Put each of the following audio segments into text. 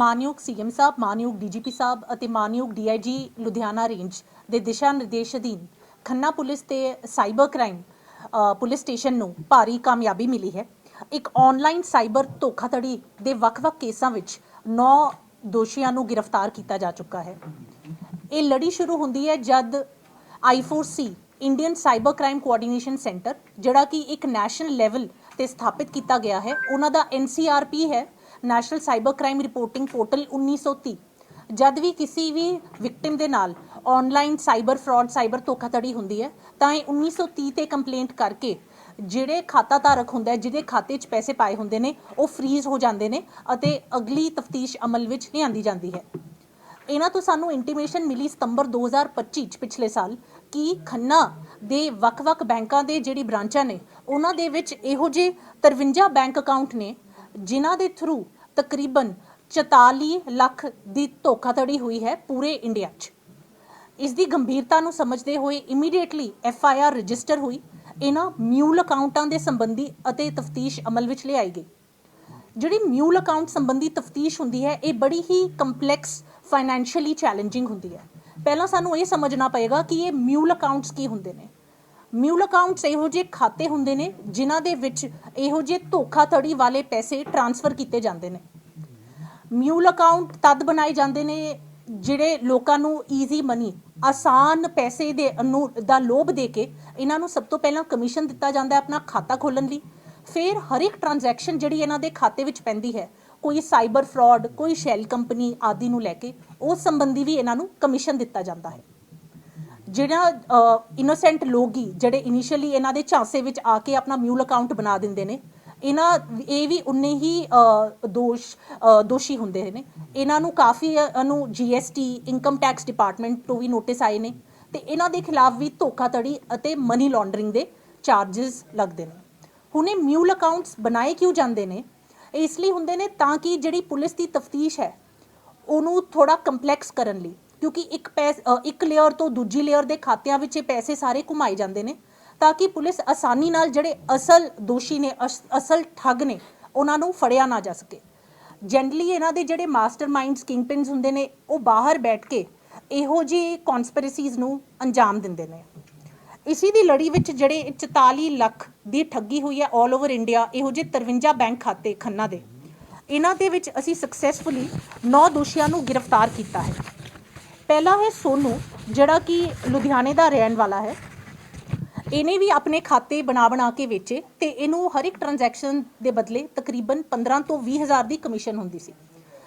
ਮਾਨਯੋਗ ਸੀਐਮ ਸਾਹਿਬ, ਮਾਨਯੋਗ ਡੀਜੀਪੀ ਸਾਹਿਬ ਅਤੇ ਮਾਨਯੋਗ ਡੀਆਈਜੀ ਲੁਧਿਆਣਾ ਰੇਂਜ ਦੇ ਦਿਸ਼ਾ ਨਿਰਦੇਸ਼ ਅਧੀਨ ਖੰਨਾ ਪੁਲਿਸ ਤੇ ਸਾਈਬਰ ਕ੍ਰਾਈਮ ਪੁਲਿਸ ਸਟੇਸ਼ਨ ਨੂੰ ਭਾਰੀ ਕਾਮਯਾਬੀ ਮਿਲੀ ਹੈ। ਇੱਕ ਆਨਲਾਈਨ ਸਾਈਬਰ ਧੋਖਾਧੜੀ ਦੇ ਵੱਖ-ਵੱਖ ਕੇਸਾਂ ਵਿੱਚ 9 ਦੋਸ਼ੀਆਂ ਨੂੰ ਗ੍ਰਿਫਤਾਰ ਕੀਤਾ ਜਾ ਚੁੱਕਾ ਹੈ। ਇਹ ਲੜੀ ਸ਼ੁਰੂ ਹੁੰਦੀ ਹੈ ਜਦ I4C Indian cyber crime coordination centre ਜਿਹੜਾ ਕਿ ਇੱਕ ਨੈਸ਼ਨਲ ਲੈਵਲ ਤੇ ਸਥਾਪਿਤ ਕੀਤਾ ਗਿਆ ਹੈ, ਉਹਨਾਂ ਦਾ NCRP ਹੈ national cyber crime reporting portal 1930 ਜਦ ਵੀ ਕਿਸੇ ਵੀ ਵਿਕਟਿਮ ਦੇ ਨਾਲ ਆਨਲਾਈਨ ਸਾਈਬਰ ਫਰਾਡ ਸਾਈਬਰ ਧੋਖਾਧੜੀ ਹੁੰਦੀ ਹੈ, ਤਾਂ ਇਹ 1930 ਤੇ ਕੰਪਲੇਂਟ ਕਰਕੇ ਜਿਹੜੇ ਖਾਤਾ ਧਾਰਕ ਹੁੰਦਾ ਹੈ, ਜਿਹਦੇ ਖਾਤੇ 'ਚ ਪੈਸੇ ਪਾਏ ਹੁੰਦੇ ਨੇ, ਉਹ ਫ੍ਰੀਜ਼ ਹੋ ਜਾਂਦੇ ਨੇ ਅਤੇ ਅਗਲੀ ਤਫਤੀਸ਼ ਅਮਲ ਵਿੱਚ ਲਿਆਂਦੀ ਜਾਂਦੀ ਹੈ। ਇਹਨਾਂ ਤੋਂ ਸਾਨੂੰ ਇੰਟੀਮੇਸ਼ਨ ਮਿਲੀ ਸਤੰਬਰ 2025 ਚ ਪਿਛਲੇ ਸਾਲ ਕਿ ਖੰਨਾ ਦੇ ਵੱਖ-ਵੱਖ ਬੈਂਕਾਂ ਦੇ ਜਿਹੜੀ ਬ੍ਰਾਂਚਾਂ ਨੇ, ਉਹਨਾਂ ਦੇ ਵਿੱਚ ਇਹੋ ਜਿਹੇ 53 ਬੈਂਕ ਅਕਾਊਂਟ ਨੇ ਜਿਨ੍ਹਾਂ ਦੇ ਥਰੂ ਤਕਰੀਬਨ 44 ਲੱਖ ਦੀ ਧੋਖਾਧੜੀ ਹੋਈ ਹੈ ਪੂਰੇ ਇੰਡੀਆ 'ਚ। ਇਸ ਦੀ ਗੰਭੀਰਤਾ ਨੂੰ ਸਮਝਦੇ ਹੋਏ immediately F I R register ਹੋਈ। ਇਹਨਾਂ ਮਿਊਲ ਅਕਾਊਂਟਾਂ ਦੇ ਸੰਬੰਧੀ ਅਤੇ ਤਫਤੀਸ਼ ਅਮਲ ਵਿੱਚ ਲਿਆਈ ਗਈ। ਜਿਹੜੀ ਮਿਊਲ ਅਕਾਊਂਟ ਸੰਬੰਧੀ ਤਫਤੀਸ਼ ਹੁੰਦੀ ਹੈ, ਇਹ ਬੜੀ ਹੀ ਕੰਪਲੈਕਸ ਫਾਈਨੈਂਸ਼ੀਅਲੀ ਚੈਲੰਜਿੰਗ ਹੁੰਦੀ ਹੈ। ਪਹਿਲਾਂ ਸਾਨੂੰ ਇਹ ਸਮਝਣਾ ਪਏਗਾ ਕਿ ਇਹ ਮਿਊਲ ਅਕਾਊਂਟਸ ਕੀ ਹੁੰਦੇ ਨੇ। ਮਿਊਲ ਅਕਾਊਂਟਸ ਇਹੋ ਜਿਹੇ ਖਾਤੇ ਹੁੰਦੇ ਨੇ ਜਿਨ੍ਹਾਂ ਦੇ ਵਿੱਚ ਇਹੋ ਜਿਹੇ ਧੋਖਾਧੜੀ ਵਾਲੇ ਪੈਸੇ ਟ੍ਰਾਂਸਫਰ ਕੀਤੇ ਜਾਂਦੇ ਨੇ। ਮਿਊਲ ਅਕਾਊਂਟ ਤਦ ਬਣਾਏ ਜਾਂਦੇ ਨੇ ਜਿਹੜੇ ਲੋਕਾਂ ਨੂੰ ਈਜ਼ੀ ਮਨੀ ਆਸਾਨ ਪੈਸੇ ਦੇ ਨੂੰ ਦਾ ਲੋਭ ਦੇ ਕੇ ਇਹਨਾਂ ਨੂੰ ਸਭ ਤੋਂ ਪਹਿਲਾਂ ਕਮਿਸ਼ਨ ਦਿੱਤਾ ਜਾਂਦਾ ਹੈ ਆਪਣਾ ਖਾਤਾ ਖੋਲਣ ਲਈ। ਫਿਰ ਹਰ ਇੱਕ ਟ੍ਰਾਂਜੈਕਸ਼ਨ ਜਿਹੜੀ ਇਹਨਾਂ ਦੇ ਖਾਤੇ ਵਿੱਚ ਪੈਂਦੀ ਹੈ, ਕੋਈ ਸਾਈਬਰ ਫਰਾਡ ਕੋਈ ਸ਼ੈਲ ਕੰਪਨੀ ਆਦਿ ਨੂੰ ਲੈ ਕੇ, ਉਸ ਸੰਬੰਧੀ ਵੀ ਇਹਨਾਂ ਨੂੰ ਕਮਿਸ਼ਨ ਦਿੱਤਾ ਜਾਂਦਾ ਹੈ। ਜਿਹੜਾ ਇਨੋਸੈਂਟ ਲੋਕ ਹੀ ਜਿਹੜੇ ਇਨੀਸ਼ੀਅਲੀ ਇਹਨਾਂ ਦੇ ਝਾਂਸੇ ਵਿੱਚ ਆ ਕੇ ਆਪਣਾ ਮਿਊਲ ਅਕਾਊਂਟ ਬਣਾ ਦਿੰਦੇ ਨੇ ਇਹਨਾਂ ਇਹ ਵੀ ਉਨੇ ਹੀ ਦੋਸ਼ ਦੋਸ਼ੀ ਹੁੰਦੇ ਨੇ। ਇਹਨਾਂ ਨੂੰ ਕਾਫੀ ਅ, ਨੂੰ ਜੀਐਸਟੀ ਇਨਕਮ ਟੈਕਸ ਡਿਪਾਰਟਮੈਂਟ ਤੋਂ ਵੀ ਨੋਟਿਸ ਆਏ ਨੇ ਤੇ ਇਹਨਾਂ ਦੇ ਖਿਲਾਫ ਵੀ ਧੋਖਾਧੜੀ ਅਤੇ ਮਨੀ ਲਾਂਡਰਿੰਗ ਦੇ ਚਾਰजेस ਲੱਗਦੇ ਨੇ। ਹੁਣ ਇਹ ਮਿਊਲ ਅਕਾਊਂਟਸ ਬਣਾਏ ਕਿਉਂ ਜਾਂਦੇ ਨੇ? ਇਸ ਲਈ ਹੁੰਦੇ ਨੇ ਤਾਂ ਕਿ ਜਿਹੜੀ ਪੁਲਿਸ ਦੀ ਤਫਤੀਸ਼ ਹੈ ਉਹਨੂੰ ਥੋੜਾ ਕੰਪਲੈਕਸ ਕਰਨ ਲਈ। ਕਿਉਂਕਿ ਇੱਕ ਪੈਸ ਇੱਕ ਲੇਅਰ ਤੋਂ ਦੂਜੀ ਲੇਅਰ ਦੇ ਖਾਤਿਆਂ ਵਿੱਚ ਇਹ ਪੈਸੇ ਸਾਰੇ ਘੁਮਾਏ ਜਾਂਦੇ ਨੇ, ਤਾਂ ਕਿ ਪੁਲਿਸ ਆਸਾਨੀ ਨਾਲ ਜਿਹੜੇ ਅਸਲ ਦੋਸ਼ੀ ਨੇ, ਅਸ- ਅਸਲ ਠੱਗ ਨੇ, ਉਹਨਾਂ ਨੂੰ ਫੜਿਆ ਨਾ ਜਾ ਸਕੇ। ਜਨਰਲੀ ਇਹਨਾਂ ਦੇ ਜਿਹੜੇ ਮਾਸਟਰਮਾਈਂਡਸ ਕਿੰਗਪਿਨਸ ਹੁੰਦੇ ਨੇ, ਉਹ ਬਾਹਰ ਬੈਠ ਕੇ ਇਹੋ ਜਿਹੇ ਕਨਸਪੀਰੇਸੀਜ਼ ਨੂੰ ਅੰਜਾਮ ਦਿੰਦੇ ਨੇ। ਇਸੀ ਦੀ ਲੜੀ ਵਿੱਚ ਜਿਹੜੇ 44 ਲੱਖ ਦੀ ਠੱਗੀ ਹੋਈ ਹੈ 올 ਓਵਰ ਇੰਡੀਆ ਇਹੋ ਜਿਹੇ 53 ਬੈਂਕ ਖਾਤੇ ਖੰਨਾ ਦੇ, ਇਹਨਾਂ ਦੇ ਵਿੱਚ ਅਸੀਂ ਸਕਸੈਸਫੁਲੀ 9 ਦੋਸ਼ੀਆਂ ਨੂੰ ਗ੍ਰਿਫਤਾਰ ਕੀਤਾ ਹੈ। ਪਹਿਲਾ ਹੈ ਸੋਨੂ, ਜਿਹੜਾ ਕਿ ਲੁਧਿਆਣੇ ਦਾ ਰਹਿਣ ਵਾਲਾ ਹੈ। ਇਹਨੇ ਵੀ ਆਪਣੇ ਖਾਤੇ ਬਣਾ ਬਣਾ ਕੇ ਵੇਚੇ ਤੇ ਇਹਨੂੰ ਹਰ ਇੱਕ ਟ੍ਰਾਂਜੈਕਸ਼ਨ ਦੇ ਬਦਲੇ ਤਕਰੀਬਨ 15 ਤੋਂ 20 ਹਜ਼ਾਰ ਦੀ ਕਮਿਸ਼ਨ ਹੁੰਦੀ ਸੀ।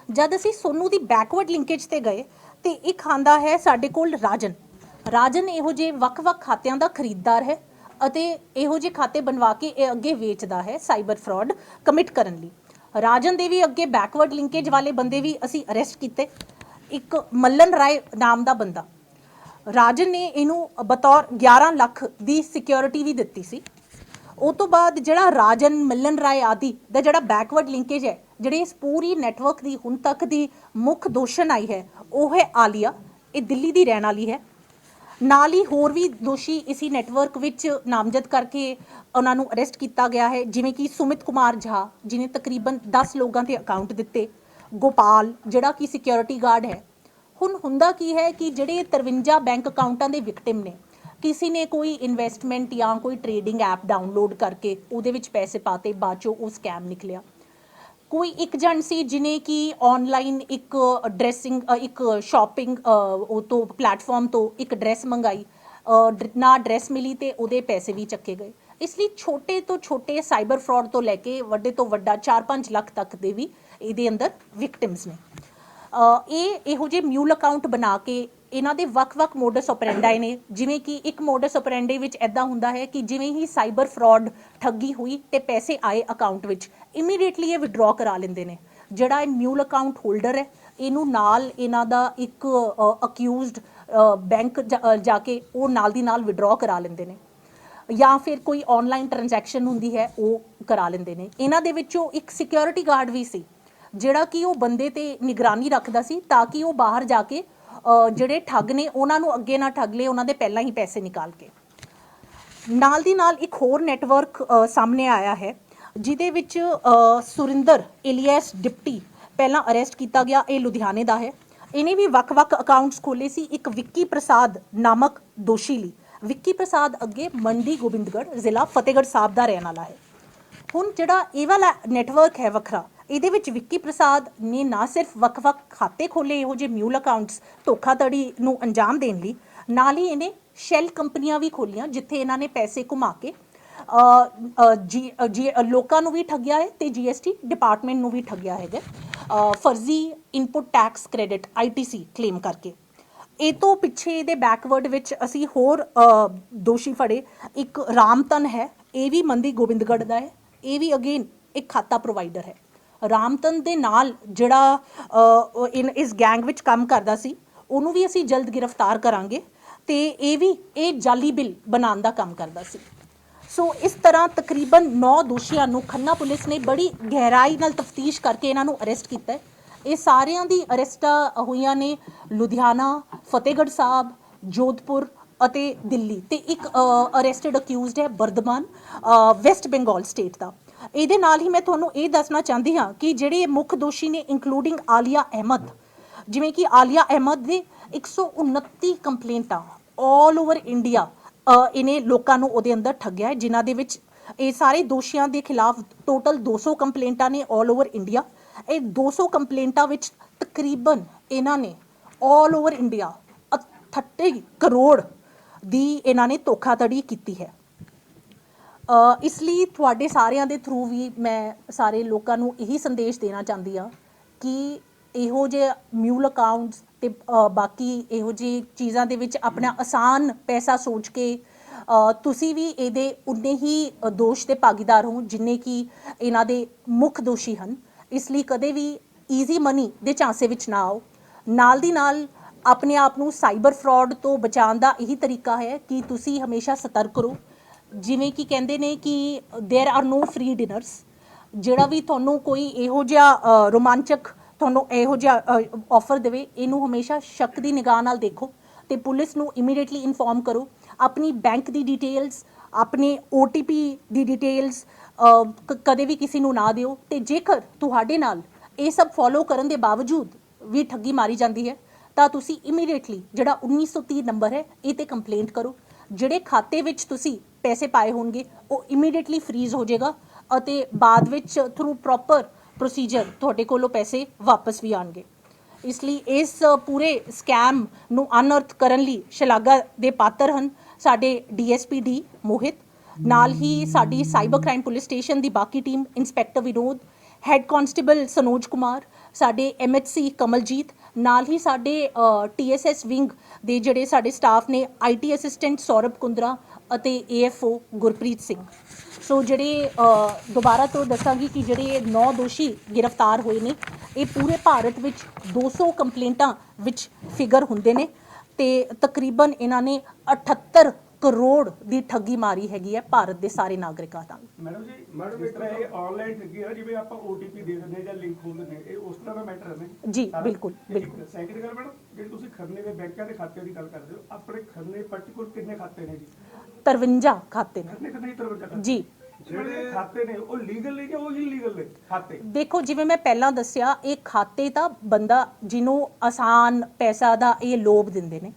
ਜਦ ਅਸੀਂ ਸੋਨੂ ਦੀ ਬੈਕਵਰਡ ਲਿੰਕੇਜ ਤੇ ਗਏ ਤੇ ਇੱਕ ਆਂਦਾ ਹੈ ਸਾਡੇ ਕੋਲ ਰਾਜਨ। ਰਾਜਨ ਇਹੋ ਜਿਹੇ ਵੱਖ-ਵੱਖ ਖਾਤਿਆਂ ਦਾ ਖਰੀਦਦਾਰ ਹੈ ਅਤੇ ਇਹੋ ਜਿਹੇ ਖਾਤੇ ਬਣਵਾ ਕੇ ਇਹ ਅੱਗੇ ਵੇਚਦਾ ਹੈ ਸਾਈਬਰ ਫਰਾਡ ਕਮਿਟ ਕਰਨ ਲਈ। ਰਾਜਨ ਦੇ ਵੀ ਅੱਗੇ ਬੈਕਵਰਡ ਲਿੰਕੇਜ ਵਾਲੇ ਬੰਦੇ ਵੀ ਅਸੀਂ ਅਰੈਸਟ ਕੀਤੇ। ਇੱਕ ਮੱਲਨ ਰਾਏ ਨਾਮ ਦਾ ਬੰਦਾ। ਰਾਜਨ ਨੇ ਇਹਨੂੰ ਬਤੌਰ 11 ਲੱਖ ਦੀ ਸਿਕਿਉਰਿਟੀ ਵੀ ਦਿੱਤੀ ਸੀ। ਉਹ ਤੋਂ ਬਾਅਦ ਜਿਹੜਾ ਰਾਜਨ, ਮਿਲਨ ਰਾਏ ਆਦਿ ਦਾ ਜਿਹੜਾ ਬੈਕਵਰਡ ਲਿੰਕੇਜ ਹੈ, ਜਿਹੜੇ ਇਸ ਪੂਰੀ ਨੈਟਵਰਕ ਦੀ ਹੁਣ ਤੱਕ ਦੀ ਮੁੱਖ ਦੋਸ਼ਣ ਆਈ ਹੈ, ਉਹ ਹੈ ਆਲੀਆ। ਇਹ ਦਿੱਲੀ ਦੀ ਰਹਿਣ ਵਾਲੀ ਹੈ। ਨਾਲ ਹੀ ਹੋਰ ਵੀ ਦੋਸ਼ੀ ਇਸੀ ਨੈਟਵਰਕ ਵਿੱਚ ਨਾਮਜ਼ਦ ਕਰਕੇ ਉਹਨਾਂ ਨੂੰ ਅਰੈਸਟ ਕੀਤਾ ਗਿਆ ਹੈ, ਜਿਵੇਂ ਕਿ ਸੁਮਿਤ ਕੁਮਾਰ ਝਾ ਜਿਨੇ ਤਕਰੀਬਨ 10 ਲੋਕਾਂ ਦੇ ਅਕਾਊਂਟ ਦਿੱਤੇ। ਗੋਪਾਲ, ਜਿਹੜਾ ਕਿ ਸਿਕਿਉਰਿਟੀ ਗਾਰਡ ਹੈ। ਹੁਣ ਹੁੰਦਾ ਕੀ ਹੈ ਕਿ ਜਿਹੜੇ 53 ਬੈਂਕ ਅਕਾਊਂਟਾਂ ਦੇ ਵਿਕਟਿਮ ਨੇ, ਕਿਸੇ ਨੇ ਕੋਈ ਇਨਵੈਸਟਮੈਂਟ ਜਾਂ ਕੋਈ ਟ੍ਰੇਡਿੰਗ ਐਪ ਡਾਊਨਲੋਡ ਕਰਕੇ ਉਹਦੇ ਵਿੱਚ ਪੈਸੇ ਪਾਤੇ, ਬਾਅਦ ਚੋਂ ਉਹ ਸਕੈਮ ਨਿਕਲਿਆ। ਕੋਈ ਇੱਕ ਜਣ ਸੀ ਜਿਨੇ ਕਿ ਆਨਲਾਈਨ ਇੱਕ ਡਰੈਸਿੰਗ ਇੱਕ ਸ਼ਾਪਿੰਗ ਉਹ ਤੋਂ ਪਲੇਟਫਾਰਮ ਤੋਂ ਇੱਕ ਡਰੈਸ ਮੰਗਾਈ। ਨਾ ਡਰੈਸ ਮਿਲੀ ਤੇ ਉਹਦੇ ਪੈਸੇ ਵੀ ਚੱਕੇ ਗਏ। ਇਸ ਲਈ ਛੋਟੇ ਤੋਂ ਛੋਟੇ ਸਾਈਬਰ ਫਰਾਡ ਤੋਂ ਲੈ ਕੇ ਵੱਡੇ ਤੋਂ ਵੱਡਾ 4-5 ਲੱਖ ਤੱਕ ਦੇ ਵੀ ਇਹਦੇ ਅੰਦਰ ਵਿਕਟਿਮਸ ਨੇ। ਇਹ ਇਹੋ ਜਿਹੇ ਮਿਊਲ ਅਕਾਊਂਟ ਬਣਾ ਕੇ ਇਹਨਾਂ ਦੇ ਵੱਖ-ਵੱਖ ਮੋਡਸ ਆਪਰੈਂਡਾਈ ਨੇ। ਜਿਵੇਂ ਕਿ ਇੱਕ ਮੋਡਸ ਆਪਰੈਂਡੀ ਵਿੱਚ ਐਦਾਂ ਹੁੰਦਾ ਹੈ ਕਿ ਜਿਵੇਂ ਹੀ ਸਾਈਬਰ ਫਰਾਡ ਠੱਗੀ ਹੋਈ ਤੇ ਪੈਸੇ ਆਏ ਅਕਾਊਂਟ ਵਿੱਚ ਇਮੀਡੀਏਟਲੀ ਇਹ ਵਿਡਰਾਅ ਕਰਾ ਲੈਂਦੇ ਨੇ। ਜਿਹੜਾ ਇਹ ਮਿਊਲ ਅਕਾਊਂਟ ਹੋਲਡਰ ਹੈ, ਇਹਨੂੰ ਨਾਲ ਇਹਨਾਂ ਦਾ ਇੱਕ ਅਕਿਊਜ਼ਡ ਬੈਂਕ ਜਾ ਕੇ ਉਹ ਨਾਲ ਦੀ ਨਾਲ ਵਿਡਰਾਅ ਕਰਾ ਲੈਂਦੇ ਨੇ। ਜਾਂ ਫਿਰ ਕੋਈ ਆਨਲਾਈਨ ਟ੍ਰਾਂਜੈਕਸ਼ਨ ਹੁੰਦੀ ਹੈ, ਉਹ ਕਰਾ ਲੈਂਦੇ ਨੇ। ਇਹਨਾਂ ਦੇ ਵਿੱਚੋਂ ਇੱਕ ਸਿਕਿਉਰਿਟੀ ਗਾਰਡ ਵੀ ਸੀ। ਜਿਹੜਾ ਕਿ ਉਹ ਬੰਦੇ ਤੇ ਨਿਗਰਾਨੀ ਰੱਖਦਾ ਸੀ ਤਾਂ ਕਿ ਉਹ ਬਾਹਰ ਜਾ ਕੇ ਜਿਹੜੇ ਠੱਗ ਨੇ ਉਹਨਾਂ ਨੂੰ ਅੱਗੇ ਨਾ ਠੱਗ ਲਏ ਉਹਨਾਂ ਦੇ ਪਹਿਲਾਂ ਹੀ ਪੈਸੇ ਨਿਕਾਲ ਕੇ। ਨਾਲ ਦੀ ਨਾਲ ਇੱਕ ਹੋਰ ਨੈਟਵਰਕ ਸਾਹਮਣੇ ਆਇਆ ਹੈ, ਜਿਹਦੇ ਵਿੱਚ ਸੁਰਿੰਦਰ ਇਲੀਅਸ ਡਿਪਟੀ ਪਹਿਲਾਂ ਅਰੈਸਟ ਕੀਤਾ ਗਿਆ, ਇਹ ਲੁਧਿਆਣੇ ਦਾ ਹੈ। ਇਹਨੇ ਵੀ ਵੱਖ-ਵੱਖ ਅਕਾਊਂਟਸ ਖੋਲੇ ਸੀ, ਇੱਕ ਵਿੱਕੀ ਪ੍ਰਸਾਦ ਨਾਮਕ ਦੋਸ਼ੀ ਲਈ। ਵਿੱਕੀ ਪ੍ਰਸਾਦ ਅੱਗੇ ਮੰਡੀ ਗੋਬਿੰਦਗੜ੍ਹ ਜ਼ਿਲ੍ਹਾ ਫਤਿਹਗੜ੍ਹ ਸਾਹਿਬ ਦਾ ਰਹਿਣ ਵਾਲਾ ਹੈ। ਹੁਣ ਜਿਹੜਾ ਇਹ ਵਾਲਾ ਨੈਟਵਰਕ ਹੈ ਵੱਖਰਾ ਇਹਦੇ ਵਿੱਚ ਵਿੱਕੀ ਪ੍ਰਸਾਦ ਨੇ ਨਾ ਸਿਰਫ ਵੱਖ-ਵੱਖ ਖਾਤੇ ਖੋਲੇ ਇਹੋ ਜਿਹੇ ਮਿਊਲ ਅਕਾਊਂਟਸ ਧੋਖਾਧੜੀ ਨੂੰ ਅੰਜਾਮ ਦੇਣ ਲਈ ਨਾਲ ਹੀ ਇਹਨੇ ਸ਼ੈਲ ਕੰਪਨੀਆਂ ਵੀ ਖੋਲੀਆਂ ਜਿੱਥੇ ਇਹਨਾਂ ਨੇ ਪੈਸੇ ਘੁਮਾ ਕੇ ਜੀ ਜੀ ਲੋਕਾਂ ਨੂੰ ਵੀ ਠੱਗਿਆ ਹੈ ਤੇ ਜੀਐਸਟੀ ਡਿਪਾਰਟਮੈਂਟ ਨੂੰ ਵੀ ਠੱਗਿਆ ਹੈਗਾ ਫਰਜ਼ੀ input tax credit ITC claim ਕਰਕੇ। ਇਹ ਤੋਂ ਪਿੱਛੇ ਇਹਦੇ ਬੈਕਵਰਡ ਵਿੱਚ ਅਸੀਂ ਹੋਰ ਦੋਸ਼ੀ ਫੜੇ, ਇੱਕ ਰਾਮਤਨ ਹੈ, ਇਹ ਵੀ ਮੰਦੀ ਗੋਬਿੰਦਗੜ੍ਹ ਦਾ ਹੈ, ਇਹ ਵੀ ਅਗੇਨ ਇੱਕ ਖਾਤਾ ਪ੍ਰੋਵਾਈਡਰ ਹੈ। ਰਾਮਤਨ ਦੇ ਨਾਲ ਜਿਹੜਾ ਇਨ, ਇਸ ਗੈਂਗ ਵਿੱਚ ਕੰਮ ਕਰਦਾ ਸੀ, ਉਹਨੂੰ ਵੀ ਅਸੀਂ ਜਲਦ ਗ੍ਰਿਫਤਾਰ ਕਰਾਂਗੇ ਤੇ ਇਹ ਵੀ, ਇਹ ਜਾਲੀ ਬਿੱਲ ਬਣਾਉਣ ਦਾ ਕੰਮ ਕਰਦਾ ਸੀ। ਸੋ ਇਸ ਤਰ੍ਹਾਂ ਤਕਰੀਬਨ 9 ਦੋਸ਼ੀਆਂ ਨੂੰ ਖੰਨਾ ਪੁਲਿਸ ਨੇ ਬੜੀ ਗਹਿਰਾਈ ਨਾਲ ਤਫਤੀਸ਼ ਕਰਕੇ ਇਹਨਾਂ ਨੂੰ ਅਰੈਸਟ ਕੀਤਾ ਹੈ। ਇਹ ਸਾਰਿਆਂ ਦੀ ਅਰੈਸਟਾਂ ਹੋਈਆਂ ਨੇ ਲੁਧਿਆਣਾ, ਫਤਿਹਗੜ੍ਹ ਸਾਹਿਬ, ਜੋਧਪੁਰ ਅਤੇ ਦਿੱਲੀ। ਤੇ ਇੱਕ ਅਰੈਸਟਡ ਅਕਿਊਜ਼ਡ ਹੈ ਬਰਦਮਾਨ ਵੈਸਟ ਬੰਗਾਲ ਸਟੇਟ ਦਾ। ਇਹਦੇ ਨਾਲ ਹੀ ਮੈਂ ਤੁਹਾਨੂੰ ਇਹ ਦੱਸਣਾ ਚਾਹੁੰਦੀ ਹਾਂ ਕਿ ਜਿਹੜੇ ਮੁੱਖ ਦੋਸ਼ੀ ਨੇ ਇਨਕਲੂਡਿੰਗ ਆਲੀਆ ਅਹਿਮਦ ਜਿਵੇਂ ਕਿ ਆਲੀਆ ਅਹਿਮਦ ਦੇ 129 ਕੰਪਲੇਂਟਾਂ 올 ਓਵਰ ਇੰਡੀਆ ਇਹਨੇ ਲੋਕਾਂ ਨੂੰ ਉਹਦੇ ਅੰਦਰ ਠੱਗਿਆ ਹੈ ਜਿਨ੍ਹਾਂ ਦੇ ਵਿੱਚ ਇਹ ਸਾਰੇ ਦੋਸ਼ੀਆਂ ਦੇ ਖਿਲਾਫ ਟੋਟਲ 200 ਕੰਪਲੇਂਟਾਂ ਨੇ 올 ਓਵਰ ਇੰਡੀਆ ਇਹ 200 ਕੰਪਲੇਂਟਾਂ ਵਿੱਚ ਤਕਰੀਬਨ ਇਹਨਾਂ ਨੇ 올 ਓਵਰ ਇੰਡੀਆ 30 ਕਰੋੜ ਦੀ ਇਹਨਾਂ ਨੇ ਧੋਖਾਧੜੀ ਕੀਤੀ ਹੈ ਅ, ਇਸ ਲਈ ਤੁਹਾਡੇ ਸਾਰਿਆਂ ਦੇ ਥਰੂ ਵੀ ਮੈਂ ਸਾਰੇ ਲੋਕਾਂ ਨੂੰ ਇਹੀ ਸੰਦੇਸ਼ ਦੇਣਾ ਚਾਹੁੰਦੀ ਆ ਕਿ ਇਹੋ ਜਿਹੇ ਮਿਊਲ ਅਕਾਊਂਟਸ ਤੇ ਬਾਕੀ ਇਹੋ ਜਿਹੀ ਚੀਜ਼ਾਂ ਦੇ ਵਿੱਚ ਆਪਣਾ ਆਸਾਨ ਪੈਸਾ ਸੋਚ ਕੇ ਤੁਸੀਂ ਵੀ ਇਹਦੇ ਉਨੇ ਹੀ ਦੋਸ਼ ਦੇ ਭਾਗੀਦਾਰ ਹੋ ਜਿੰਨੇ ਕਿ ਇਹਨਾਂ ਦੇ ਮੁੱਖ ਦੋਸ਼ੀ ਹਨ। ਇਸ ਲਈ ਕਦੇ ਵੀ ਈਜ਼ੀ ਮਨੀ ਦੇ ਝਾਂਸੇ ਵਿੱਚ ਨਾ ਆਓ। ਨਾਲ ਦੀ ਨਾਲ ਆਪਣੇ ਆਪ ਨੂੰ ਸਾਈਬਰ ਫਰਾਡ ਤੋਂ ਬਚਾਉਣ ਦਾ ਇਹੀ ਤਰੀਕਾ ਹੈ ਕਿ ਤੁਸੀਂ ਹਮੇਸ਼ਾ ਸਤਰਕ ਰਹੋ। ਜਿਵੇਂ ਕਿ ਕਹਿੰਦੇ ਨੇ ਕਿ there are no free dinners ਜਿਹੜਾ ਵੀ ਤੁਹਾਨੂੰ ਕੋਈ ਇਹੋ ਜਿਹਾ ਅ, ਰੋਮਾਂਚਕ ਤੁਹਾਨੂੰ ਇਹੋ ਜਿਹਾ ਆਫਰ ਦੇਵੇ ਇਹਨੂੰ ਹਮੇਸ਼ਾ ਸ਼ੱਕ ਦੀ ਨਿਗਾਹ ਨਾਲ ਦੇਖੋ ਤੇ ਪੁਲਿਸ ਨੂੰ ਇਮੀਡੀਏਟਲੀ ਇਨਫੋਰਮ ਕਰੋ ਆਪਣੀ ਬੈਂਕ ਦੀ ਡਿਟੇਲਸ ਆਪਣੇ OTP ਦੀ ਡਿਟੇਲਸ ਕਦੇ ਵੀ ਕਿਸੇ ਨੂੰ ਨਾ ਦਿਓ ਤੇ ਜੇਕਰ ਤੁਹਾਡੇ ਨਾਲ ਇਹ ਸਭ ਫੋਲੋ ਕਰਨ ਦੇ ਬਾਵਜੂਦ ਵੀ ਠੱਗੀ ਮਾਰੀ ਜਾਂਦੀ ਹੈ ਤਾਂ ਤੁਸੀਂ ਇਮੀਡੀਏਟਲੀ ਜਿਹੜਾ 1930 ਨੰਬਰ ਹੈ ਇਹ ਤੇ ਕੰਪਲੇਂਟ ਕਰੋ ਜਿਹੜੇ ਖਾਤੇ ਵਿੱਚ ਤੁਸੀਂ ਪੈਸੇ ਪਾਏ ਹੋਣਗੇ, ਉਹ ਇਮੀਡੀਏਟਲੀ ਫ੍ਰੀਜ਼ ਹੋ ਜਾਏਗਾ ਅਤੇ ਬਾਅਦ ਵਿੱਚ ਥਰੂ ਪ੍ਰੋਪਰ ਪ੍ਰੋਸੀਜਰ ਤੁਹਾਡੇ ਕੋਲੋਂ ਪੈਸੇ ਵਾਪਸ ਵੀ ਆਣਗੇ ਇਸ ਲਈ ਇਸ ਪੂਰੇ ਸਕੈਮ ਨੂੰ ਅਨਅਰਥ ਕਰਨ ਲਈ ਸ਼ਲਾਘਾ ਦੇ ਪਾਤਰ ਹਨ ਸਾਡੇ ਡੀਐਸਪੀ ਡੀ ਮੋਹਿਤ, ਨਾਲ ਹੀ ਸਾਡੀ ਸਾਈਬਰ ਕ੍ਰਾਈਮ ਪੁਲਿਸ ਸਟੇਸ਼ਨ ਦੀ ਬਾਕੀ team inspector Vinod head constable Sanoj Kumar ਸਾਡੇ ਐਮਐਚਸੀ ਕਮਲਜੀਤ ਨਾਲ ਹੀ ਸਾਡੇ ਟੀਐਸਐਸ ਵਿੰਗ ਦੇ ਜਿਹੜੇ ਸਾਡੇ ਸਟਾਫ ਨੇ ਆਈਟੀ ਅਸਿਸਟੈਂਟ ਸੌਰਭ ਕੁੰਦਰਾ ਅਤੇ ਏਐਫਓ ਗੁਰਪ੍ਰੀਤ ਸਿੰਘ ਸੋ ਜਿਹੜੇ ਦੁਬਾਰਾ ਤੋਂ ਦੱਸਾਂਗੀ ਕਿ ਜਿਹੜੇ 9 ਦੋਸ਼ੀ ਗ੍ਰਿਫਤਾਰ ਹੋਏ ਨੇ, ਇਹ ਪੂਰੇ ਭਾਰਤ ਵਿੱਚ 200 ਕੰਪਲੇਂਟਾਂ ਵਿੱਚ ਫਿਗਰ ਹੁੰਦੇ ਨੇ ਤੇ ਤਕਰੀਬਨ ਇਹਨਾਂ ਨੇ 78 ਕਰੋੜ ਦੀ ਠੱਗੀ ਮਾਰੀ ਹੈਗੀ ਹੈ ਭਾਰਤ ਦੇ ਸਾਰੇ ਨਾਗਰਿਕਾਂ ਨਾਲ ਮੈਡਮ ਜੀ ਮੈਡਮ ਇਸ ਤਰ੍ਹਾਂ ਇਹ ਆਨਲਾਈਨ ਠੱਗੀ ਹੈ ਜਿਵੇਂ ਆਪਾਂ OTP ਦੇ ਦਿੰਦੇ ਜਾਂ ਲਿੰਕ ਖੋਲ ਦਿੰਦੇ ਇਹ ਉਸ ਤਰ੍ਹਾਂ ਦਾ ਮੈਟਰ ਹੈ ਨਾ ਜੀ, ਬਿਲਕੁਲ, ਬਿਲਕੁਲ। ਸੈਕਿੰਡ ਗੱਲ ਮੈਡਮ ਜਿਹੜੀ ਤੁਸੀਂ ਖਰਨੇ ਦੇ ਬੈਂਕਾਂ ਦੇ ਖਾਤਿਆਂ ਦੀ ਗੱਲ ਕਰਦੇ ਹੋ ਆਪਣੇ ਖਰਨੇ ਪਾਰਟਿਕੂਲਰ ਕਿੰਨੇ ਖਾਤੇ ਨੇ ਜੀ? 53 ਖਾਤੇ ਨੇ। ਖਰਨੇ ਕਿੰਨੇ ਹੀ ਤਰ੍ਹਾਂ ਖਾਤੇ। ਜੀ। ਜਿਹੜੇ ਖਾਤੇ ਨੇ ਉਹ ਲੀਗਲ ਨੇ ਜਾਂ ਉਹ ਇਲੀਗਲ ਨੇ ਖਾਤੇ? ਦੇਖੋ ਜਿਵੇਂ ਮੈਂ ਪਹਿਲਾਂ ਦੱਸਿਆ ਇਹ ਖਾਤੇ ਤਾਂ ਬੰਦਾ ਜਿਹਨੂੰ ਆਸਾਨ ਪੈਸਾ ਦਾ ਇਹ ਲੋਭ ਦਿੰਦੇ ਨੇ।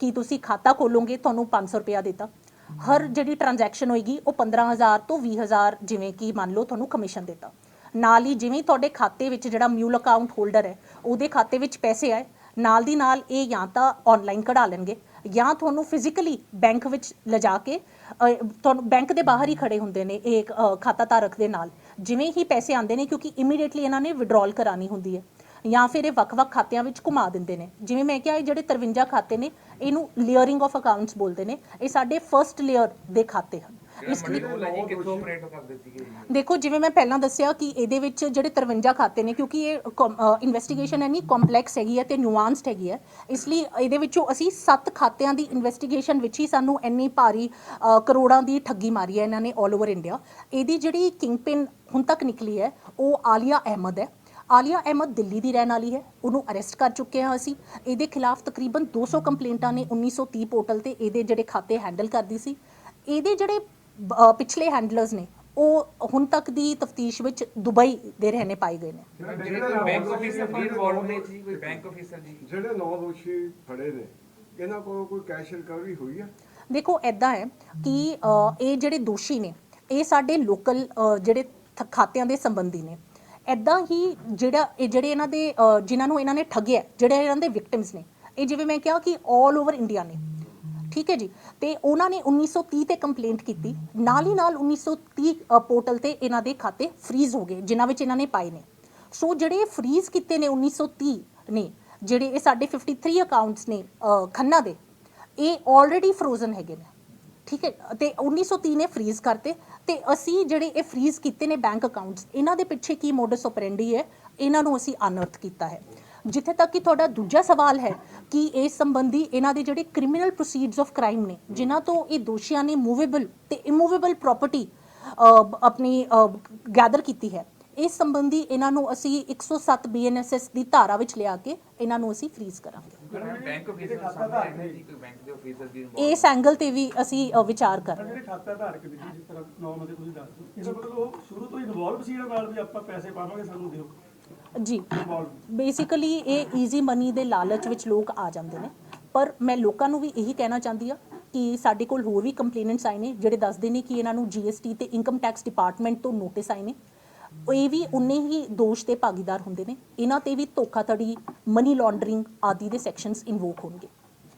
ਕਿ ਤੁਸੀਂ ਖਾਤਾ ਖੋਲੋਗੇ? ਤੁਹਾਨੂੰ 500 ਰੁਪਇਆ ਦਿੱਤਾ। ਹਰ ਜਿਹੜੀ ਟ੍ਰਾਂਜੈਕਸ਼ਨ ਹੋਏਗੀ, ਉਹ 15000 ਤੋਂ 20000 ਜਿਵੇਂ ਕਿ ਮੰਨ ਲਓ ਤੁਹਾਨੂੰ ਕਮਿਸ਼ਨ ਦਿੱਤਾ। ਨਾਲ ਹੀ ਜਿਵੇਂ ਤੁਹਾਡੇ ਖਾਤੇ ਵਿੱਚ ਜਿਹੜਾ ਮਿਊਲ ਅਕਾਊਂਟ ਹੋਲਡਰ ਹੈ, ਉਹਦੇ ਖਾਤੇ ਵਿੱਚ ਪੈਸੇ ਆਏ, ਨਾਲ ਦੀ ਨਾਲ ਇਹ ਜਾਂ ਤਾਂ ਆਨਲਾਈਨ ਕਢਾ ਲੈਣਗੇ, ਜਾਂ ਤੁਹਾਨੂੰ ਫਿਜ਼ੀਕਲੀ ਬੈਂਕ ਵਿੱਚ ਲਿਜਾ ਕੇ ਤੁਹਾਨੂੰ ਬੈਂਕ ਦੇ ਬਾਹਰ ਹੀ ਖੜੇ ਹੁੰਦੇ ਨੇ ਇਹ ਖਾਤਾ ਧਾਰਕ ਦੇ ਨਾਲ। ਜਿਵੇਂ ਹੀ ਪੈਸੇ ਆਉਂਦੇ ਨੇ, ਕਿਉਂਕਿ ਇਮੀਡੀਏਟਲੀ ਇਹਨਾਂ ਨੇ ਵਿਡਰਾਲ ਕਰਾਣੀ ਹੁੰਦੀ ਹੈ। ਜਾਂ ਫਿਰ ਇਹ ਵੱਖ-ਵੱਖ ਖਾਤਿਆਂ ਵਿੱਚ ਘੁਮਾ ਦਿੰਦੇ ਨੇ। ਜਿਵੇਂ ਮੈਂ ਕਿਹਾ ਇਹ ਜਿਹੜੇ 53 ਖਾਤੇ ਨੇ ਇਹਨੂੰ ਲੇਅਰਿੰਗ ਆਫ ਅਕਾਊਂਟਸ ਬੋਲਦੇ ਨੇ। ਇਹ ਸਾਡੇ ਫਰਸਟ ਲੇਅਰ ਦੇ ਖਾਤੇ ਹਨ। ਇਸ ਲਈ ਕਿੱਥੋਂ ਆਪਰੇਟ ਕਰਦੇ ਸੀਗੇ? ਦੇਖੋ ਜਿਵੇਂ ਮੈਂ ਪਹਿਲਾਂ ਦੱਸਿਆ ਕਿ ਇਹਦੇ ਵਿੱਚ ਜਿਹੜੇ 53 ਖਾਤੇ ਨੇ ਕਿਉਂਕਿ ਇਹ ਇਨਵੈਸਟੀਗੇਸ਼ਨ ਹੈ ਨਹੀਂ ਕੰਪਲੈਕਸ ਹੈਗੀ ਹੈ ਤੇ ਨਿਊਆਂਸਡ ਹੈਗੀ ਹੈ ਇਸ ਲਈ ਇਹਦੇ ਵਿੱਚੋਂ ਅਸੀਂ 7 ਖਾਤਿਆਂ ਦੀ ਇਨਵੈਸਟੀਗੇਸ਼ਨ ਵਿੱਚ ਹੀ ਸਾਨੂੰ ਇੰਨੀ ਭਾਰੀ ਕਰੋੜਾਂ ਦੀ ਠੱਗੀ ਮਾਰੀ ਹੈ ਇਹਨਾਂ ਨੇ 올 ਓਵਰ ਇੰਡੀਆ ਇਹਦੀ ਜਿਹੜੀ ਕਿੰਗਪਿਨ ਹੁਣ ਤੱਕ ਨਿਕਲੀ ਹੈ ਉਹ ਆਲੀਆ ਅਹਿਮਦ ਹੈ। ਆਲੀਆ ਅਹਿਮਦ ਦਿੱਲੀ ਦੀ ਰਹਿਣ ਵਾਲੀ ਹੈ। ਉਹਨੂੰ ਅਰੈਸਟ ਕਰ ਚੁੱਕੇ ਹਾਂ ਅਸੀਂ। ਇਹਦੇ ਖਿਲਾਫ ਤਕਰੀਬਨ 200 ਕੰਪਲੇਂਟਾਂ ਨੇ 1930 ਪੋਰਟਲ ਤੇ ਇਹਦੇ ਜਿਹੜੇ ਖਾਤੇ ਹੈਂਡਲ ਕਰਦੀ ਸੀ। ਇਹਦੇ ਜਿਹੜੇ ਪਿਛਲੇ ਹੈਂਡਲਰਸ ਨੇ ਉਹ ਹੁਣ ਤੱਕ ਦੀ ਤਫਤੀਸ਼ ਵਿੱਚ ਦੁਬਈ ਦੇ ਰਹਿਣੇ ਪਾਏ ਗਏ ਨੇ। ਜਿਹੜੇ ਕੋਈ ਬੈਂਕ ਆਫੀਸਰ ਦੀ ਇਨਵੋਲਵ ਨੇ ਜੀ ਕੋਈ ਬੈਂਕ ਆਫੀਸਰ ਜੀ ਜਿਹੜੇ ਨੌ ਦੋਸ਼ੀ ਫੜੇ ਨੇ ਇਹਨਾਂ ਕੋਲੋਂ ਕੋਈ ਕੈਸ਼ ਰਿਕਵਰੀ ਹੋਈ ਹੈ ਦੇਖੋ ਐਦਾਂ ਹੈ ਕਿ ਇਹ ਜਿਹੜੇ ਦੋਸ਼ੀ ਨੇ ਇਹ ਸਾਡੇ ਲੋਕਲ ਜਿਹੜੇ ਖਾਤਿਆਂ ਦੇ ਸੰਬੰਧੀ ਨੇ। ਐਦਾਂ ਹੀ ਜਿਹੜਾ ਇਹ ਜਿਹੜੇ ਇਹਨਾਂ ਦੇ ਅ, ਜਿਨ੍ਹਾਂ ਨੂੰ ਇਹਨਾਂ ਨੇ ਠੱਗਿਆ ਜਿਹੜੇ ਇਹਨਾਂ ਦੇ ਵਿਕਟਿਮਸ ਨੇ ਇਹ ਜਿਵੇਂ ਮੈਂ ਕਿਹਾ ਕਿ 올 ਓਵਰ ਇੰਡੀਆ ਨੇ ਠੀਕ ਹੈ ਜੀ? ਤੇ ਉਹਨਾਂ ਨੇ 1930 ਤੇ ਕੰਪਲੇਂਟ ਕੀਤੀ ਨਾਲ ਹੀ ਨਾਲ 1930 ਅ, ਪੋਰਟਲ ਤੇ ਇਹਨਾਂ ਦੇ ਖਾਤੇ ਫ੍ਰੀਜ਼ ਹੋ ਗਏ ਜਿਨ੍ਹਾਂ ਵਿੱਚ ਇਹਨਾਂ ਨੇ ਪਾਏ ਨੇ। ਸੋ ਜਿਹੜੇ ਫ੍ਰੀਜ਼ ਕੀਤੇ ਨੇ 1930 ਨੇ ਜਿਹੜੇ ਇਹ ਸਾਡੇ 53 ਅਕਾਊਂਟਸ ਨੇ ਅ, ਖੰਨਾ ਦੇ ਇਹ ਆਲਰੇਡੀ ਫਰੋਜ਼ਨ ਹੈਗੇ ਨੇ ਠੀਕ ਹੈ? ਤੇ 1930 ਨੇ ਫ੍ਰੀਜ਼ ਕਰਤੇ ਤੇ ਅਸੀਂ ਜਿਹੜੇ ਇਹ ਫ੍ਰੀਜ਼ ਕੀਤੇ ਨੇ ਬੈਂਕ ਅਕਾਊਂਟਸ ਇਹਨਾਂ ਦੇ ਪਿੱਛੇ ਕੀ ਮੋਡਸ ਆਪਰੈਂਡੀ ਹੈ? ਇਹਨਾਂ ਨੂੰ ਅਸੀਂ ਅਨਰਥ ਕੀਤਾ ਹੈ। ਜਿੱਥੇ ਤੱਕ ਕਿ ਤੁਹਾਡਾ ਦੂਜਾ ਸਵਾਲ ਹੈ ਕਿ ਇਸ ਸੰਬੰਧੀ ਇਹਨਾਂ ਦੇ ਜਿਹੜੇ ਕ੍ਰਿਮੀਨਲ ਪ੍ਰੋਸੀਡਸ ਆਫ ਕ੍ਰਾਈਮ ਨੇ, ਜਿਨ੍ਹਾਂ ਤੋਂ ਇਹ ਦੋਸ਼ੀਆਂ ਨੇ ਮੂਵੇਬਲ ਤੇ ਇਮੂਵੇਬਲ ਪ੍ਰਾਪਰਟੀ ਆਪਣੀ ਗੈਦਰ ਕੀਤੀ ਹੈ, ਇਸ ਸੰਬੰਧੀ ਇਹਨਾਂ ਨੂੰ ਅਸੀਂ 107 ਬੀਐਨਐਸਐਸ ਦੀ ਧਾਰਾ ਵਿੱਚ ਲਿਆ ਕੇ ਇਹਨਾਂ ਨੂੰ ਅਸੀਂ ਫ੍ਰੀਜ਼ ਕਰਾਂਗੇ। ਬੈਂਕ ਆਫੀਸਰ ਸਾਹਮਣੇ ਆਏ ਨੇ। ਜੀ ਕੋਈ ਬੈਂਕ ਦੇ ਆਫੀਸਰ ਦੀ involved ਇਸ ਐਂਗਲ ਤੇ ਵੀ ਅਸੀਂ ਅ, ਵਿਚਾਰ ਕਰ ਰਹੇ ਹਾਂ। ਜਿਹੜੇ ਖਾਤਾ ਧਾਰਕ ਨੇ ਜੀ, ਜਿਸ ਤਰ੍ਹਾਂ ਨਾਮ ਦੇ ਤੁਸੀਂ ਦੱਸ ਦਿਓ ਇਹਦਾ ਮਤਲਬ ਉਹ ਸ਼ੁਰੂ ਤੋਂ ਇਨਵੋਲਵ ਸੀ ਇਹਨਾਂ ਨਾਲ ਵੀ ਆਪਾਂ ਪੈਸੇ ਪਾਵਾਂਗੇ ਸਾਨੂੰ ਦਿਓ। ਜੀ ਇਨਵੋਲਵ ਬੇਸਿਕਲੀ ਇਹ ਈਜ਼ੀ ਮਨੀ ਦੇ ਲਾਲਚ ਵਿੱਚ ਲੋਕ ਆ ਜਾਂਦੇ ਨੇ। ਪਰ ਮੈਂ ਲੋਕਾਂ ਨੂੰ ਵੀ ਇਹੀ ਕਹਿਣਾ ਚਾਹੁੰਦੀ ਆ ਕਿ ਸਾਡੇ ਕੋਲ ਹੋਰ ਵੀ ਕੰਪਲੇਨੈਂਟਸ ਆਏ ਨੇ ਜਿਹੜੇ ਦੱਸਦੇ ਨੇ ਕਿ ਇਹਨਾਂ ਨੂੰ ਜੀਐਸਟੀ ਤੇ ਇਨਕਮ ਟੈਕਸ ਡਿਪਾਰਟਮੈਂਟ ਤੋਂ ਨੋਟਿਸ ਆਏ ਨੇ। ਇਹ ਵੀ ਉਨੇ ਹੀ ਦੋਸ਼ ਦੇ ਭਾਗੀਦਾਰ ਹੁੰਦੇ ਨੇ। ਇਹਨਾਂ ਤੇ ਵੀ ਧੋਖਾਧੜੀ ਮਨੀ ਲਾਂਡਰਿੰਗ ਆਦਿ ਦੇ ਸੈਕਸ਼ਨਸ ਇਨਵੋਕ ਹੋਣਗੇ।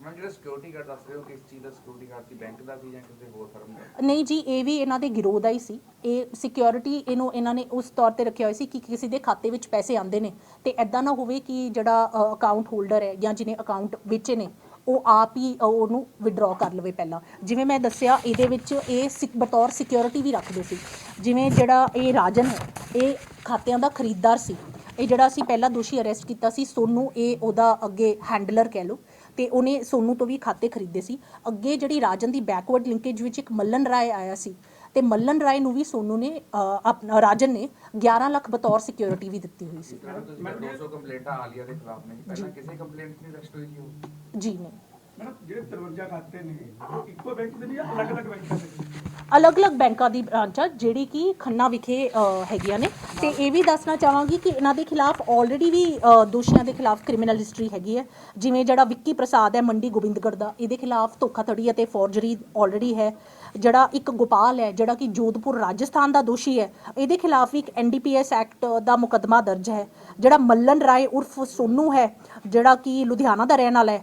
ਮੈਂ ਜਿਹੜਾ ਸਿਕਿਉਰਿਟੀ ਗਾਰਡ ਦੱਸ ਰਹੇ ਹੋ ਕਿਸ ਚੀਜ਼ ਦਾ ਸਿਕਿਉਰਿਟੀ ਗਾਰਡ ਸੀ? ਬੈਂਕ ਦਾ ਸੀ ਜਾਂ ਕਿਸੇ ਹੋਰ ਫਰਮ ਦਾ? ਨਹੀਂ ਜੀ ਇਹ ਵੀ ਇਹਨਾਂ ਦੇ ਗਿਰੋਹ ਦਾ ਹੀ ਸੀ। ਇਹ ਸਿਕਿਉਰਿਟੀ ਇਹਨੂੰ ਇਹਨਾਂ ਨੇ ਉਸ ਤੌਰ ਤੇ ਰੱਖਿਆ ਹੋਇਆ ਸੀ ਕਿ ਕਿਸੇ ਦੇ ਖਾਤੇ ਵਿੱਚ ਪੈਸੇ ਆਉਂਦੇ ਨੇ। ਤੇ ਐਦਾਂ ਨਾ ਹੋਵੇ ਕਿ ਜਿਹੜਾ ਅਕਾਊਂਟ ਹੋਲਡਰ ਹੈ ਜਾਂ ਜਿਹਨੇ ਅਕਾਊਂਟ ਵੇਚੇ ਨੇ ਉਹ ਆਪ ਹੀ ਅ, ਉਹਨੂੰ ਵਿਡਰਾਅ ਕਰ ਲਵੇ ਪਹਿਲਾਂ। ਜਿਵੇਂ ਮੈਂ ਦੱਸਿਆ ਇਹਦੇ ਵਿੱਚ ਇਹ ਸਿਕ- ਬਤੌਰ ਸਿਕਿਉਰਿਟੀ ਵੀ ਰੱਖਦੇ ਸੀ। ਜਿਵੇਂ ਜਿਹੜਾ ਇਹ ਰਾਜਨ ਹੈ ਇਹ ਖਾਤਿਆਂ ਦਾ ਖਰੀਦਦਾਰ ਸੀ। ਇਹ ਜਿਹੜਾ ਅਸੀਂ ਪਹਿਲਾਂ ਦੋਸ਼ੀ ਅਰੈਸਟ ਕੀਤਾ ਸੀ ਸੋਨੂੰ ਇਹ ਉਹਦਾ ਅੱਗੇ ਹੈਂਡਲਰ ਕਹਿ ਲਓ ਤੇ ਉਹਨੇ ਸੋਨੂੰ ਤੋਂ ਵੀ ਖਾਤੇ ਖਰੀਦੇ ਸੀ। ਅੱਗੇ ਜਿਹੜੀ ਰਾਜਨ ਦੀ ਬੈਕਵਰਡ ਲਿੰਕੇਜ ਵਿੱਚ ਇੱਕ ਮੱਲਨ ਰਾਏ ਆਇਆ ਸੀ ਤੇ ਮੱਲਨ ਰਾਏ ਨੂੰ ਵੀ ਸੋਨੂ ਨੇ ਆਪਣਾ ਰਾਜਨ ਨੇ 11 ਲੱਖ ਬਤੌਰ ਸਿਕਿਉਰਿਟੀ ਵੀ ਦਿੱਤੀ ਹੋਈ ਸੀ। ਮੈਡਮ ਤੁਸੀਂ ਕਿਹਾ 200 ਕੰਪਲੇਂਟਾਂ ਆਲੀਆ ਦੇ ਖਿਲਾਫ ਨੇ। ਪਹਿਲਾਂ ਕਿਸੇ ਕੰਪਲੇਂਟ ਨਹੀਂ ਰਜਿਸਟਰ ਹੋਈ ਜੀ ਉਹ? ਜੀ ਨਹੀਂ। ਮੈਡਮ ਜਿਹੜੇ 53 ਖਾਤੇ ਨੇ ਇੱਕੋ ਬੈਂਕ ਦੇ ਨੇ ਅਲੱਗ-ਅਲੱਗ ਬੈਂਕਾਂ ਦੇ ਅਲੱਗ-ਅਲੱਗ ਬੈਂਕਾਂ ਦੀ ਬ੍ਰਾਂਚਾਂ ਜਿਹੜੀ ਕਿ ਖੰਨਾ ਵਿਖੇ ਅ, ਹੈਗੀਆਂ ਨੇ। ਤੇ ਇਹ ਵੀ ਦੱਸਣਾ ਚਾਹਾਂਗੀ ਕਿ ਇਹਨਾਂ ਦੇ ਖਿਲਾਫ ਆਲਰੇਡੀ ਵੀ ਅ, ਦੋਸ਼ੀਆਂ ਦੇ ਖਿਲਾਫ ਕ੍ਰਿਮੀਨਲ ਹਿਸਟਰੀ ਹੈਗੀ ਹੈ। ਜਿਵੇਂ ਜਿਹੜਾ ਵਿੱਕੀ ਪ੍ਰਸਾਦ ਹੈ ਮੰਡੀ ਗੋਬਿੰਦਗੜ੍ਹ ਦਾ ਇਹਦੇ ਖਿਲਾਫ ਧੋਖਾਧੜੀ ਅਤੇ ਫੋਰਜਰੀ ਆਲਰੇਡੀ ਹੈ। ਜਿਹੜਾ ਇੱਕ ਗੋਪਾਲ ਹੈ ਜਿਹੜਾ ਕਿ ਜੋਧਪੁਰ ਰਾਜਸਥਾਨ ਦਾ ਦੋਸ਼ੀ ਹੈ ਇਹਦੇ ਖਿਲਾਫ ਵੀ ਇੱਕ ਐਨਡੀਪੀਐਸ ਐਕਟ ਦਾ ਮੁਕੱਦਮਾ ਦਰਜ ਹੈ। ਜਿਹੜਾ ਮੱਲਨ ਰਾਏ ਉਰਫ ਸੋਨੂ ਹੈ ਜਿਹੜਾ ਕਿ ਲੁਧਿਆਣਾ ਦਾ ਰਹਿਣ ਵਾਲਾ ਹੈ